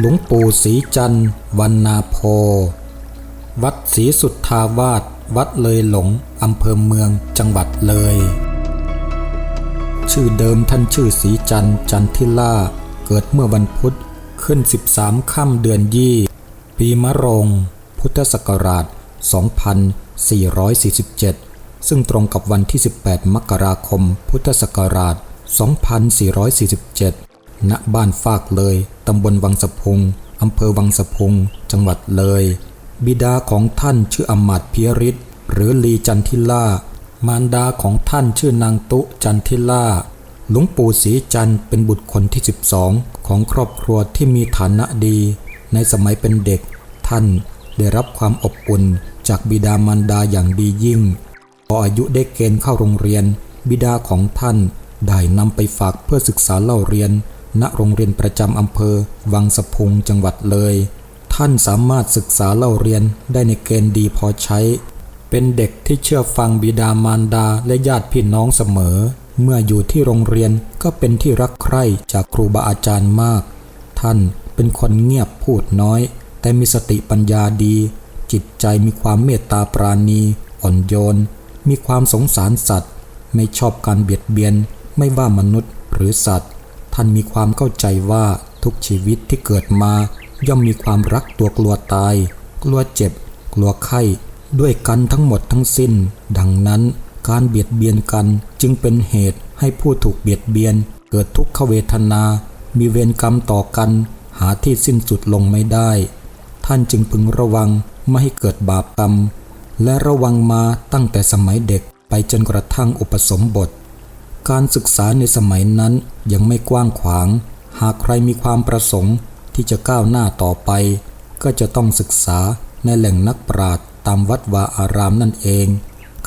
หลวงปู่ศรีจันทร์วันนาโพ วัดศรีสุทธาวาส วัดเลยหลง อำเภอเมืองจังหวัดเลย ชื่อเดิมท่านชื่อศรีจันทร์จันทิล่า เกิดเมื่อวันพุธขึ้น 13 ค่ำเดือนยี่ ปีมะโรง พุทธศักราช 2447 ซึ่งตรงกับวันที่ 18 มกราคม พุทธศักราช 2447 ณบ้านฟากเลย ตำบลวังสะพุงอำเภอวังสะพุง จังหวัดเลย บิดาของท่านชื่ออมาตเพียริศหรือลีจันทิล่ามารดาของท่านชื่อนางตุจันทิล่าหลวงปู่ศรีจันเป็นบุตรคนที่ 12 ของครอบครัวที่มีฐานะดี ในสมัยเป็นเด็ก ท่านได้รับความอบอุ่นจากบิดามารดาอย่างดียิ่ง พออายุได้เกณฑ์เข้าโรงเรียน บิดาของท่านได้นำไปฝากเพื่อศึกษาเล่าเรียน ณโรงเรียนประจำอำเภอ วังสะพุงจังหวัดเลย ท่านสามารถศึกษาเล่าเรียนได้ในเกณฑ์ดีพอใช้ เป็นเด็กที่เชื่อฟังบิดามารดาและญาติพี่น้องเสมอ เมื่ออยู่ที่โรงเรียนก็เป็นที่รักใคร่จากครูบาอาจารย์มาก ท่านเป็นคนเงียบพูดน้อย แต่มีสติปัญญาดี จิตใจมีความเมตตาปราณี อ่อนโยน มีความสงสารสัตว์ ไม่ชอบการเบียดเบียนไม่ว่ามนุษย์หรือสัตว์ ท่านมีความเข้าใจว่าทุกชีวิตที่เกิดมา ย่อมมีความรักตัวกลัวตาย กลัวเจ็บ กลัวไข้ ด้วยกันทั้งหมดทั้งสิ้น ดังนั้นการเบียดเบียนกันจึงเป็นเหตุให้ผู้ถูกเบียดเบียน เกิดทุกขเวทนา มีเวรกรรมต่อกัน หาที่สิ้นสุดลงไม่ได้ ท่านจึงพึงระวังไม่ให้เกิดบาปกรรม และระวังมาตั้งแต่สมัยเด็กไปจนกระทั่งอุปสมบท การศึกษาในสมัยนั้นยังไม่กว้างขวาง หากใครมีความประสงค์ที่จะก้าวหน้าต่อไป ก็จะต้องศึกษาในแหล่งนักปราชญ์ตามวัดวาอารามนั่นเอง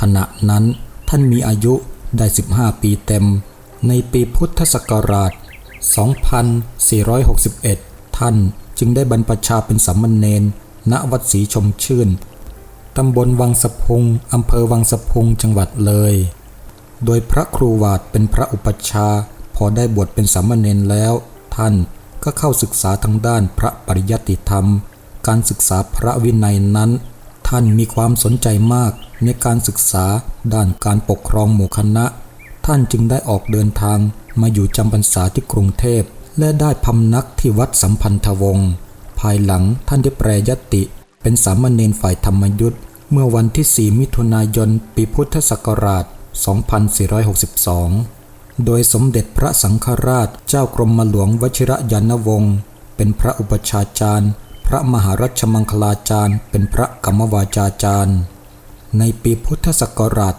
ขณะนั้นท่านมีอายุได้ 15 ปีเต็ม ในปีพุทธศักราช 2461 ท่านจึงได้บรรพชาเป็นสัมมเนนณวัดศรีชมชื่น ตำบลวังสะพุงอำเภอวังสะพุงจังหวัดเลย โดยพระครูวาดเป็นพระอุปัชฌาย์พอได้บวชเป็นสามเณรแล้ว ท่านก็เข้าศึกษาทางด้านพระปริยัติธรรม การศึกษาพระวินัยนั้น ท่านมีความสนใจมากในการศึกษาด้านการปกครองหมู่คณะ ท่านจึงได้ออกเดินทางมาอยู่จำพรรษาที่กรุงเทพ และได้พำนักที่วัดสัมพันธวงศ์ภายหลังท่านได้แปรยติ เป็นสามเณรฝ่ายธรรมยุทธ์เมื่อวันที่ 4 มิถุนายน ปีพุทธศักราช 2462 โดยสมเด็จพระสังฆราชเจ้ากรมหลวงวชิระยานวงศ์เป็นพระอุปชาจารย์ พระมหารัชมังคลาจารย์ เป็นพระกรรมวาจาจารย์ ในปีพุทธศักราช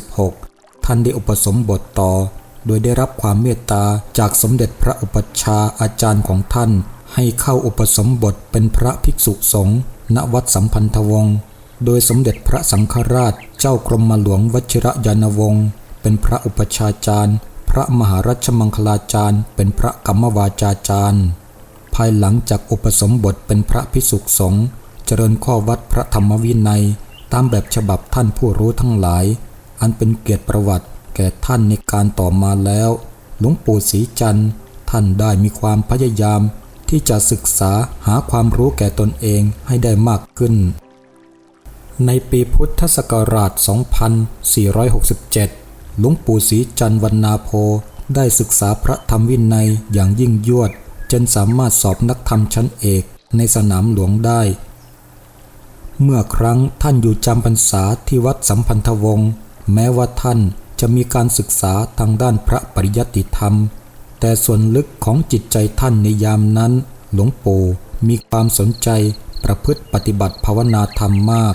2466 ท่านได้อุปสมบทต่อ โดยได้รับความเมตตาจากสมเด็จพระอุปชาอาจารย์ของท่าน ให้เข้าอุปสมบทเป็นพระภิกษุสงฆ์ณวัดสัมพันธวงศ์ โดยสมเด็จพระสังฆราชเจ้ากรมหลวงวชิระยานวงศ์เป็นพระอุปชาจารย์ พระมหารัชมังคลาจารย์ เป็นพระกรรมวาจาจารย์ ภายหลังจากอุปสมบทเป็นพระภิกษุสงฆ์เจริญข้อวัดพระธรรมวินัย ตามแบบฉบับท่านผู้รู้ทั้งหลาย อันเป็นเกียรติประวัติแก่ท่านในการต่อมาแล้ว หลวงปู่ศรีจันทร์ ท่านได้มีความพยายามที่จะศึกษาหาความรู้แก่ตนเองให้ได้มากขึ้น ในปีพุทธศักราช 2467 หลวงปู่ศรีจันทร์วันนาโพได้ศึกษาพระธรรมวินัยอย่างยิ่งยวด จนสามารถสอบนักธรรมชั้นเอกในสนามหลวงได้ เมื่อครั้งท่านอยู่จำพรรษาที่วัดสัมพันธวงศ์แม้ว่าท่านจะมีการศึกษาทางด้านพระปริยัติธรรม แต่ส่วนลึกของจิตใจท่านในยามนั้น หลวงปู่มีความสนใจประพฤติปฏิบัติภาวนาธรรมมาก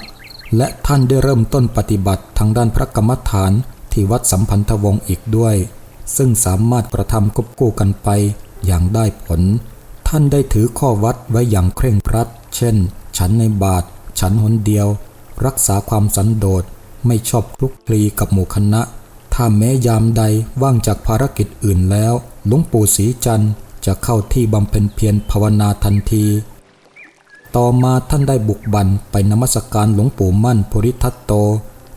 และท่านได้เริ่มต้นปฏิบัติทางด้านพระกรรมฐานที่วัดสัมพันธวงศ์อีกด้วย ซึ่งสามารถกระทำควบคู่กันไปอย่างได้ผล ท่านได้ถือข้อวัดไว้อย่างเคร่งครัด เช่น ฉันในบาท ฉันหนเดียว รักษาความสันโดษ ไม่ชอบคลุกคลีกับหมู่คณะ ถ้าแม้ยามใดว่างจากภารกิจอื่นแล้ว หลวงปู่ศรีจันทร์จะเข้าที่บำเพ็ญเพียรภาวนาทันที ต่อมาท่านได้บุกบันไปนมัสการหลวงปู่มั่นภูริทัตโต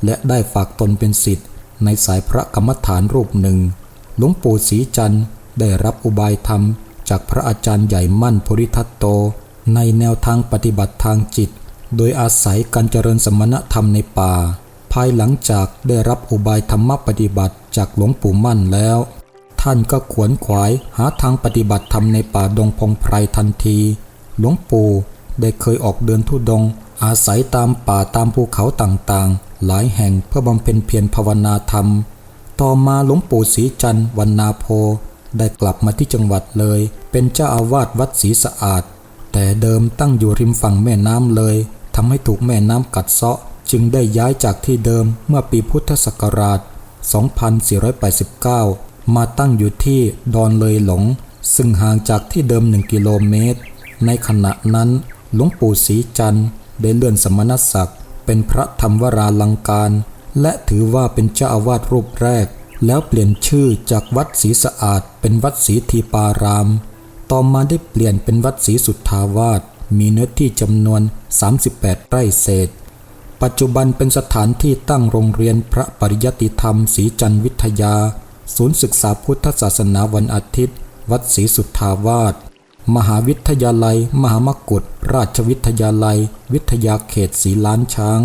และได้ฝากตนเป็นศิษย์ในสายพระกรรมฐานรูปหนึ่ง หลวงปู่ศรีจันทร์ได้รับอุบายธรรม จากพระอาจารย์ใหญ่มั่นภูริทัตโต ในแนวทางปฏิบัติทางจิต โดยอาศัยการเจริญสมณธรรมในป่า ภายหลังจากได้รับอุบายธรรมปฏิบัติจากหลวงปู่มั่นแล้ว ท่านก็ขวนขวายหาทางปฏิบัติธรรมในป่าดงพงไพรทันที หลวงปู่ ได้เคยออกเดินทุดง อาศัยตามป่าตามภูเขาต่างๆ หลายแห่งเพื่อบำเพ็ญเพียรภาวนาธรรม ต่อมาหลวงปู่ศรีจันทร์วันนาโพ ได้กลับมาที่จังหวัดเลย เป็นเจ้าอาวาสวัดศรีสะอาด แต่เดิมตั้งอยู่ริมฝั่งแม่น้ำเลยทำให้ถูกแม่น้ำกัดเซาะ จึงได้ย้ายจากที่เดิมเมื่อปีพุทธศักราช 2489 มาตั้งอยู่ที่ดอนเลยหลงซึ่งห่างจากที่เดิมหนึ่งกิโลเมตร ในขณะนั้น หลวงปู่ศรีจันทร์ได้เลื่อนสมณศักดิ์เป็นพระธรรมวราลังการ และถือว่าเป็นเจ้าอาวาสรูปแรก แล้วเปลี่ยนชื่อจากวัดศรีสะอาด เป็นวัดศรีทีปาราม ต่อมาได้เปลี่ยนเป็นวัดศรีสุทธาวาสมีเนื้อที่จำนวน 38 ไร่เศษ ปัจจุบันเป็นสถานที่ตั้งโรงเรียนพระปริยติธรรมศรีจันทร์วิทยา ศูนย์ศึกษาพุทธศาสนาวันอาทิตย์ วัดศรีสุทธาวาส มหาวิทยาลัย มหามกุฏราชวิทยาลัย วิทยาเขตศรีล้านช้าง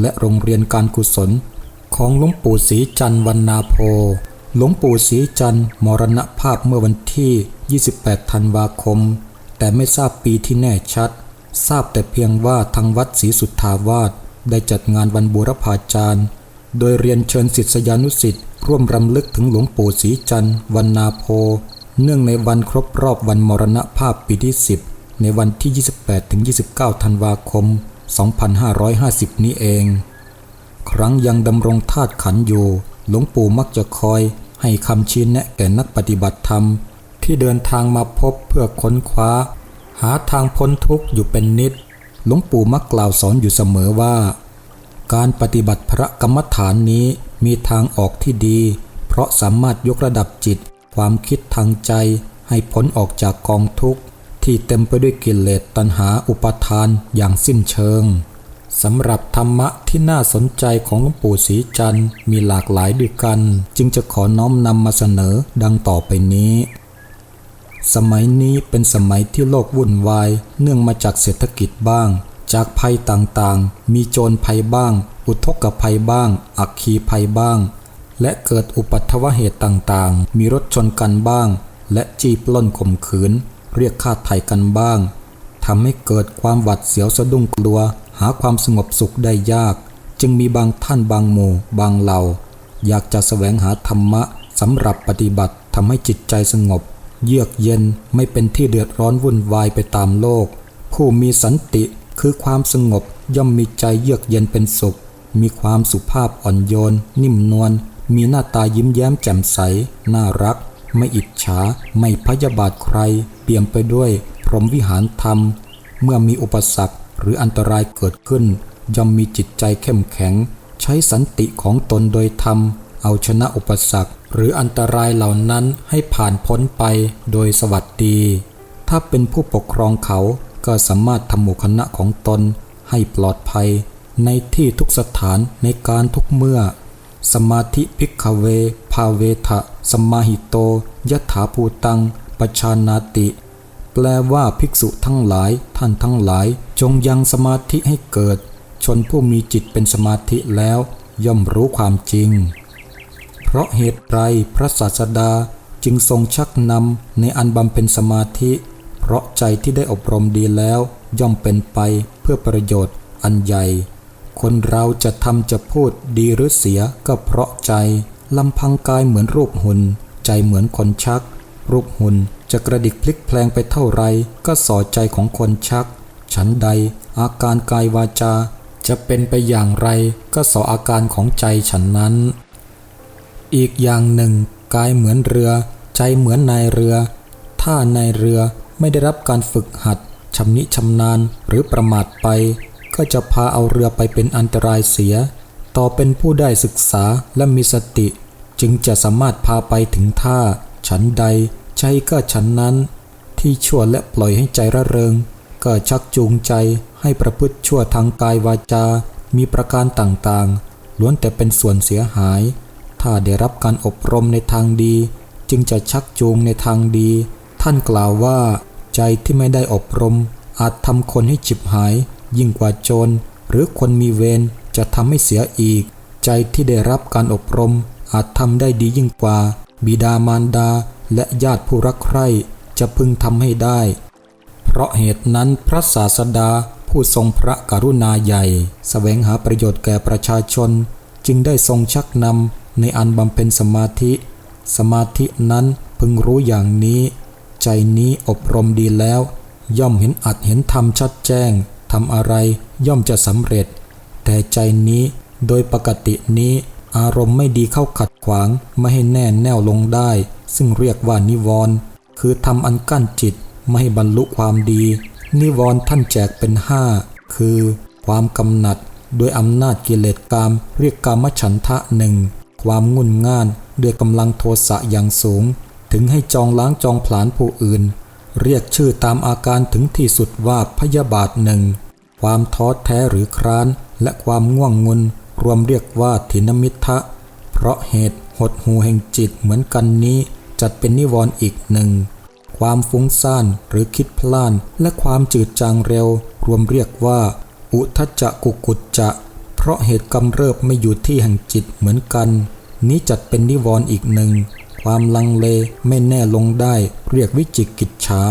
และโรงเรียนการกุศล ของหลวงปู่ศรีจันทร์วันนาโพหลวงปู่ศรีจันทร์มรณภาพเมื่อวันที่ 28 ธันวาคม แต่ไม่ทราบปีที่แน่ชัด ทราบแต่เพียงว่าทางวัดศรีสุทธาวาสได้จัดงานวันบูรพาจารย์ โดยเรียนเชิญศิษยานุศิษย์ร่วมรำลึกถึงหลวงปู่ศรีจันทร์วันนาโพ เนื่องในวันครบรอบวันมรณภาพปีที่ 10 ในวันที่ 28-29 ธันวาคม 2550 นี้เอง ครั้งยังดำรงธาตุขันอยู่ หลวงปู่มักจะคอยให้คำชี้แนะแก่นักปฏิบัติธรรม ที่เดินทางมาพบเพื่อค้นคว้า หาทางพ้นทุกข์อยู่เป็นนิด หลวงปู่มักกล่าวสอนอยู่เสมอว่า การปฏิบัติพระกรรมฐานนี้มีทางออกที่ดี เพราะสามารถยกระดับจิต ความคิดทางใจให้พ้นออกจากกองทุกข์ที่เต็มไปด้วยกิเลสตัณหาอุปาทานอย่างสิ้นเชิงสำหรับธรรมะที่น่าสนใจของหลวงปู่ศรีจันทร์มีหลากหลายด้วยกัน จึงจะขอน้อมนำมาเสนอดังต่อไปนี้ สมัยนี้เป็นสมัยที่โลกวุ่นวาย เนื่องมาจากเศรษฐกิจบ้าง จากภัยต่างๆ มีโจรภัยบ้าง อุทกภัยบ้าง อักคีภัยบ้าง และเกิดอุปัตวเหตุต่างๆ มีรถชนกันบ้าง และจีบปล้นข่มขืน เรียกค่าไถ่กันบ้างทำให้เกิดความหวัดเสียวสะดุ้งกลัว หาความสงบสุขได้ยาก จึงมีบางท่านบางหมู่ บางเหล่า อยากจะแสวงหาธรรมะสำหรับปฏิบัติทำให้จิตใจสงบ เยือกเย็นไม่เป็นที่เดือดร้อนวุ่นวายไปตามโลก ผู้มีสันติคือความสงบย่อมมีใจเยือกเย็นเป็นสุข มีความสุภาพอ่อนโยน นิ่มนวล มีหน้าตายิ้มแย้มแจ่มใส น่ารัก ไม่อิจฉา ไม่พยาบาทใคร เปี่ยมไปด้วยพรหมวิหารธรรม เมื่อมีอุปสรรคหรืออันตรายเกิดขึ้นย่อมมีจิตใจเข้มแข็ง ใช้สันติของตนโดยธรรม เอาชนะอุปสรรค หรืออันตรายเหล่านั้นให้ผ่านพ้นไปโดยสวัสดี ถ้าเป็นผู้ปกครองเขาก็สามารถทำหมู่คณะของตนให้ปลอดภัย ในที่ทุกสถานในการทุกเมื่อ สมาธิพิกเว ภาเวทะสมมาหิโตยถาภูตังปชานาติ แปลว่าภิกษุทั้งหลายท่านทั้งหลาย จงยังสมาธิให้เกิด ชนผู้มีจิตเป็นสมาธิแล้ว ย่อมรู้ความจริง เพราะเหตุไรพระศาสดาจึงทรงชักนำในอันบำเพ็ญสมาธิ เพราะใจที่ได้อบรมดีแล้ว ย่อมเป็นไปเพื่อประโยชน์อันใหญ่ คนเราจะทำจะพูดดีหรือเสียก็เพราะใจลำพังกายเหมือนรูปหุ่นใจเหมือนคนชัก รูปหุ่นจะกระดิกพลิกแพลงไปเท่าไรก็สอใจของคนชัก ฉันใด อาการกายวาจา จะเป็นไปอย่างไรก็สออาการของใจฉันนั้น อีกอย่างหนึ่ง กายเหมือนเรือ ใจเหมือนนายเรือ ถ้านายเรือไม่ได้รับการฝึกหัดชำนิชำนาญหรือประมาทไป ก็จะพาเอาเรือไปเป็นอันตรายเสีย ต่อเป็นผู้ได้ศึกษาและมีสติ จึงจะสามารถพาไปถึงท่า ฉันใดใจก็ฉันนั้น ที่ชั่วและปล่อยให้ใจระเริง ก็ชักจูงใจให้ประพฤติชั่วทางกายวาจา มีประการต่างๆ ล้วนแต่เป็นส่วนเสียหาย ถ้าได้รับการอบรมในทางดี จึงจะชักจูงในทางดี ท่านกล่าวว่า ใจที่ไม่ได้อบรมอาจทำคนให้ฉิบหาย ยิ่งกว่าโจร หรือคนมีเวรจะทำให้เสียอีก ใจที่ได้รับการอบรม อาจทำได้ดียิ่งกว่า บิดามารดาและญาติผู้รักใคร่จะพึงทำให้ได้ เพราะเหตุนั้นพระศาสดาผู้ทรงพระกรุณาใหญ่สแสวงหาประโยชน์แก่ประชาชน จึงได้ทรงชักนำในอันบำเพ็ญสมาธิ สมาธินั้นพึงรู้อย่างนี้ ใจนี้อบรมดีแล้ว ย่อมเห็นอัดเห็นธรรมชัดแจ้ง ทำอะไรย่อมจะสำเร็จ แต่ใจนี้โดยปกตินี้อารมณ์ไม่ดีเข้าขัดขวางไม่ให้แน่แน่วลงได้ ซึ่งเรียกว่านิวรณ์คือทำอันกั้นจิตไม่ให้บรรลุความดี นิวรณ์ท่านแจกเป็นห้าคือความกำหนัดโดยอำนาจกิเลสกามเรียกกามฉันทะหนึ่งความงุ่นง่านด้วยกำลังโทสะอย่างสูง ถึงให้จองล้างจองผลาญผู้อื่น เรียกชื่อตามอาการถึงที่สุดว่าพยาบาทหนึ่ง ความท้อแท้หรือคร้าน และความง่วงงุนรวมเรียกว่าถินมิทะ เพราะเหตุหดหูแห่งจิตเหมือนกันนี้ จัดเป็นนิวรณ์อีกหนึ่ง ความฟุ้งซ่านหรือคิดพล่าน และความจืดจางเร็ว รวมเรียกว่า อุทจจะกุกุจจะ เพราะเหตุกำเริบไม่อยู่ที่แห่งจิตเหมือนกัน นี้จัดเป็นนิวรณ์อีกหนึ่ง ความลังเลไม่แน่ลงได้ เรียกวิจิกิจฉา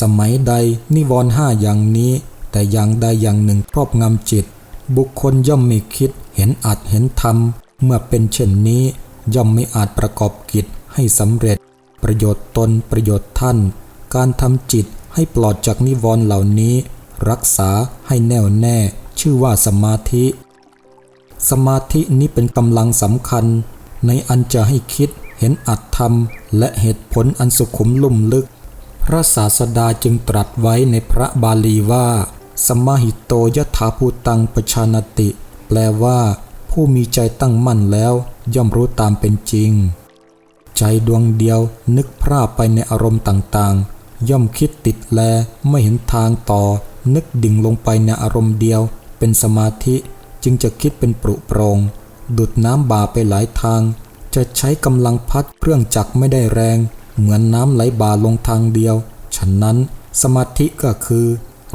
สมัยใดนิวรณ์ห้าอย่างนี้ แต่อย่างใดอย่างหนึ่งครอบงำจิต บุคคลย่อมไม่คิดเห็นอัดเห็นธรรม เมื่อเป็นเช่นนี้ ย่อมไม่อาจประกอบกิจให้สำเร็จ ประโยชน์ตนประโยชน์ท่าน การทำจิตให้ปลอดจากนิวรณ์เหล่านี้ รักษาให้แน่วแน่ ชื่อว่าสมาธิ สมาธินี้เป็นกำลังสำคัญ ในอันจะให้คิดเห็นอัตธรรม และเหตุผลอันสุขุมลุ่มลึก พระศาสดาจึงตรัสไว้ในพระบาลีว่า สมาหิโตยถาภูตังปชานติ แปลว่า ผู้มีใจตั้งมั่นแล้ว ย่อมรู้ตามเป็นจริง ใจดวงเดียวนึกพร่าไปในอารมณ์ต่างๆ ย่อมคิดติดแลไม่เห็นทางต่อ นึกดิ่งลงไปในอารมณ์เดียว เป็นสมาธิจึงจะคิดเป็นปรุโปรง ดุดน้ำบาไปหลายทาง จะใช้กำลังพัดเครื่องจักรไม่ได้แรง เหมือนน้ำไหลบาลงทางเดียว ฉะนั้นสมาธิก็คือ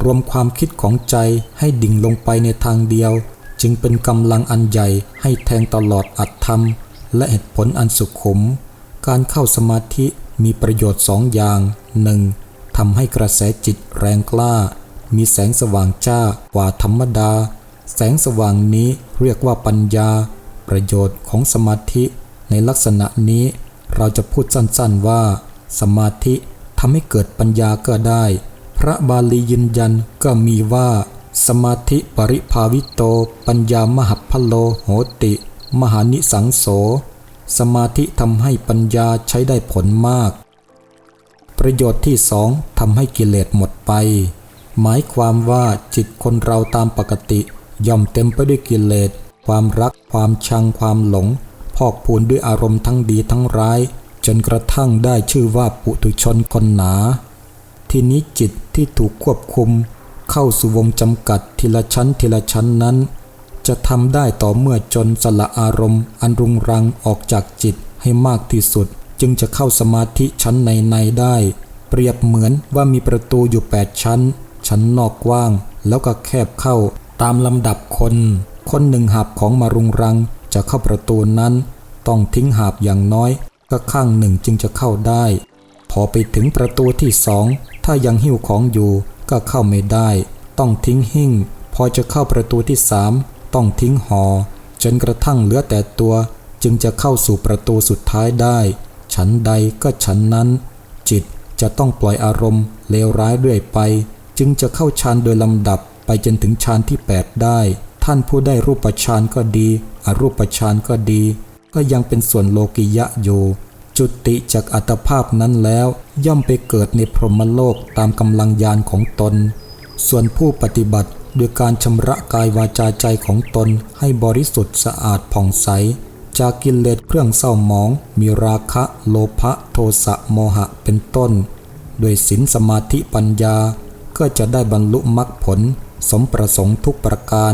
รวมความคิดของใจให้ดิ่งลงไปในทางเดียว จึงเป็นกำลังอันใหญ่ให้แทงตลอดอัดธรรม และเหตุผลอันสุขุม การเข้าสมาธิมีประโยชน์สองอย่างหนึ่งทำให้กระแสจิตแรงกล้า มีแสงสว่างจ้ากว่าธรรมดา แสงสว่างนี้เรียกว่าปัญญา ประโยชน์ของสมาธิ ในลักษณะนี้เราจะพูดสั้นๆว่า สมาธิทำให้เกิดปัญญาก็ได้ พระบาลียืนยันก็มีว่า สมาธิปริภาวิโต ปัญญามหัพพโลโหติ มหานิสังโส สมาธิทำให้ปัญญาใช้ได้ผลมาก ประโยชน์ที่สองทำให้กิเลสหมดไป หมายความว่าจิตคนเราตามปกติ ย่อมเต็มไปด้วยกิเลส ความรัก ความชัง ความหลง พอกพูนด้วยอารมณ์ทั้งดีทั้งร้าย จนกระทั่งได้ชื่อว่าปุถุชนคนหนา ทีนี้จิตที่ถูกควบคุม เข้าสู่วงจำกัดทีละชั้นทีละชั้นนั้น จะทำได้ต่อเมื่อจนสละอารมณ์ อันรุงรังออกจากจิตให้มากที่สุด จึงจะเข้าสมาธิชั้นในในได้ เปรียบเหมือนว่ามีประตูอยู่แปดชั้น ชั้นนอกกว้าง แล้วก็แคบเข้าตามลำดับคน คนหนึ่งหาบของมารุงรังจะเข้าประตูนั้น ต้องทิ้งหาบอย่างน้อยก็ข้างหนึ่งจึงจะเข้าได้ อไปถึงประตูที่สองถ้ายังหิ้วของอยู่ก็เข้าไม่ได้ ต้องทิ้งหิ้ง พอจะเข้าประตูที่สามต้องทิ้งหอ จนกระทั่งเหลือแต่ตัว จึงจะเข้าสู่ประตูสุดท้ายได้ ฉันใดก็ฉันนั้น จิตจะต้องปล่อยอารมณ์เลวร้ายเรื่อยไป จึงจะเข้าฌานโดยลำดับไปจนถึงฌานที่ 8 ได้ ท่านผู้ได้รูปฌานก็ดี อรูปฌานก็ดี ก็ยังเป็นส่วนโลกิยะอยู่ จุติจากอัตภาพนั้นแล้วย่อมไปเกิดในพรหมโลกตามกำลังยานของตน ส่วนผู้ปฏิบัติด้วยการชำระกายวาจาใจของตนให้บริสุทธิ์สะอาดผ่องใส จากกิเลสเครื่องเศร้าหมอง มีราคะ โลภะโทสะโมหะเป็นต้น โดยศีลสมาธิปัญญาก็จะได้บรรลุมรรคผล สมประสงค์ทุกประการ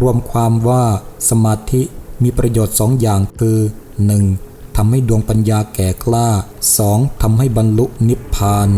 รวมความว่าสมาธิมีประโยชน์สองอย่างคือ 1. ทำให้ดวงปัญญาแก่กล้า 2. ทำให้บรรลุนิพพาน